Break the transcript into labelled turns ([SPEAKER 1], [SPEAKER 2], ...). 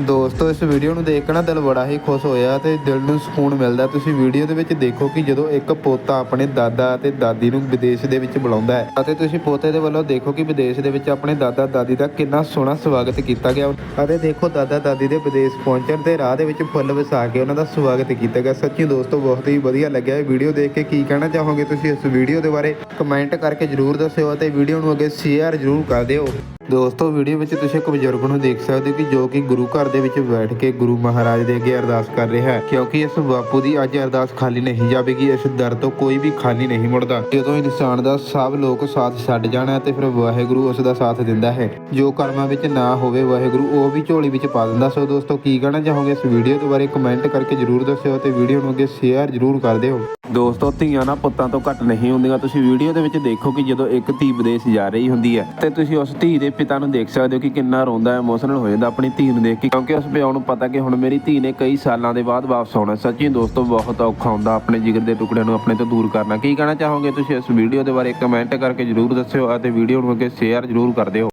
[SPEAKER 1] ਦੋਸਤੋ, ਇਸ ਵੀਡੀਓ ਨੂੰ ਦੇਖ ਕੇ ਨਾ ਦਿਲ ਬੜਾ ਹੀ ਖੁਸ਼ ਹੋਇਆ ਤੇ ਦਿਲ ਨੂੰ ਸਕੂਨ ਮਿਲਦਾ। ਤੁਸੀਂ ਵੀਡੀਓ ਦੇ ਵਿੱਚ ਦੇਖੋ ਕਿ ਜਦੋਂ ਇੱਕ ਪੋਤਾ ਆਪਣੇ ਦਾਦਾ ਅਤੇ ਦਾਦੀ ਨੂੰ ਵਿਦੇਸ਼ ਦੇ ਵਿੱਚ ਬੁਲਾਉਂਦਾ ਹੈ, ਅਤੇ ਤੁਸੀਂ ਪੋਤੇ ਦੇ ਵੱਲੋਂ ਦੇਖੋ ਕਿ ਵਿਦੇਸ਼ ਦੇ ਵਿੱਚ ਆਪਣੇ ਦਾਦਾ ਦਾਦੀ ਦਾ ਕਿੰਨਾ ਸੋਹਣਾ ਸਵਾਗਤ ਕੀਤਾ ਗਿਆ। ਅਤੇ ਦੇਖੋ, ਦਾਦਾ ਦਾਦੀ ਦੇ ਵਿਦੇਸ਼ ਪਹੁੰਚਣ ਤੇ ਰਾਹ ਦੇ ਵਿੱਚ ਫੁੱਲ ਵਸਾ ਕੇ ਉਹਨਾਂ ਦਾ ਸਵਾਗਤ ਕੀਤਾ ਗਿਆ। ਸੱਚੀ ਦੋਸਤੋ, ਬਹੁਤ ਹੀ ਵਧੀਆ ਲੱਗਿਆ ਇਹ ਵੀਡੀਓ ਦੇਖ ਕੇ। ਕੀ ਕਹਿਣਾ ਚਾਹੋਗੇ ਤੁਸੀਂ ਇਸ ਵੀਡੀਓ ਦੇ ਬਾਰੇ? ਕਮੈਂਟ ਕਰਕੇ ਜਰੂਰ ਦੱਸਿਓ ਅਤੇ ਵੀਡੀਓ ਨੂੰ ਅੱਗੇ ਸ਼ੇਅਰ ਜਰੂਰ ਕਰ ਦਿਓ। ਦੋਸਤੋ, ਵੀਡੀਓ ਵਿੱਚ ਤੁਸੀਂ ਇੱਕ ਬਜ਼ੁਰਗ ਨੂੰ ਦੇਖ ਸਕਦੇ ਹੋ ਕਿ ਜੋ ਕਿ ਗੁਰੂ ਘਰ ਦੇ ਵਿੱਚ ਬੈਠ ਕੇ ਗੁਰੂ ਮਹਾਰਾਜ ਦੇ ਅੱਗੇ ਅਰਦਾਸ ਕਰ ਰਿਹਾ ਹੈ। ਕਿਉਂਕਿ ਇਸ ਬਾਪੂ ਦੀ ਅੱਜ ਅਰਦਾਸ ਖਾਲੀ ਨਹੀਂ ਜਾਵੇਗੀ, ਇਸ ਦਰ ਤੋਂ ਕੋਈ ਵੀ ਖਾਲੀ ਨਹੀਂ ਮੁੜਦਾ। ਜਦੋਂ ਇਨਸਾਨ ਦਾ ਸਭ ਲੋਕ ਸਾਥ ਛੱਡ ਜਾਣਾ ਤੇ ਫਿਰ ਵਾਹਿਗੁਰੂ ਉਸ ਦਾ ਸਾਥ ਦਿੰਦਾ ਹੈ। ਜੋ ਕਰਮਾਂ ਵਿੱਚ ਨਾ ਹੋਵੇ ਵਾਹਿਗੁਰੂ, ਉਹ ਵੀ ਝੋਲੀ ਵਿੱਚ ਪਾ ਦਿੰਦਾ। ਸੋ ਦੋਸਤੋ, ਕੀ ਕਹਿਣਾ ਚਾਹੋਗੇ ਇਸ ਵੀਡੀਓ ਦੇ ਬਾਰੇ? ਕਮੈਂਟ ਕਰਕੇ ਜਰੂਰ ਦੱਸਿਓ ਤੇ ਵੀਡੀਓ ਨੂੰ ਅੱਗੇ ਸ਼ੇਅਰ ਜਰੂਰ ਕਰ ਦਿਓ। ਦੋਸਤੋ, ਧੀਆਂ ਨਾ ਪੁੱਤਾਂ ਤੋਂ ਘੱਟ ਨਹੀਂ ਹੁੰਦੀਆਂ। ਤੁਸੀਂ ਵੀਡੀਓ ਦੇ ਵਿੱਚ ਦੇਖੋ ਕਿ ਜਦੋਂ ਇੱਕ ਧੀ ਵਿਦੇਸ਼ ਜਾ ਰਹੀ ਹੁੰਦੀ ਹੈ, ਤੇ ਤੁਸੀਂ ਉਸ ਧੀ ਦੇ ਪਿਤਾ ਨੂੰ ਦੇਖ ਸਕਦੇ ਹੋ ਕਿ ਕਿੰਨਾ ਰੋਂਦਾ ਇਮੋਸ਼ਨਲ ਹੋ ਜਾਂਦਾ ਆਪਣੀ ਧੀ ਨੂੰ ਦੇਖ ਕੇ। ਕਿਉਂਕਿ ਉਸ ਪਿਓ ਨੂੰ ਪਤਾ ਕਿ ਹੁਣ ਮੇਰੀ ਧੀ ਨੇ ਕਈ ਸਾਲਾਂ ਦੇ ਬਾਅਦ ਵਾਪਸ ਆਉਣਾ। ਸੱਚੀ ਦੋਸਤੋ, ਬਹੁਤ ਔਖਾ ਹੁੰਦਾ ਆਪਣੇ ਜਿਗਰ ਦੇ ਟੁਕੜਿਆਂ ਨੂੰ ਆਪਣੇ ਤੋਂ ਦੂਰ ਕਰਨਾ। ਕੀ ਕਹਿਣਾ ਚਾਹੋਗੇ ਤੁਸੀਂ ਇਸ ਵੀਡੀਓ ਦੇ ਬਾਰੇ? ਕਮੈਂਟ ਕਰਕੇ ਜਰੂਰ ਦੱਸਿਓ ਅਤੇ ਵੀਡੀਓ ਨੂੰ ਅੱਗੇ ਸ਼ੇਅਰ ਜਰੂਰ ਕਰ ਦਿਓ।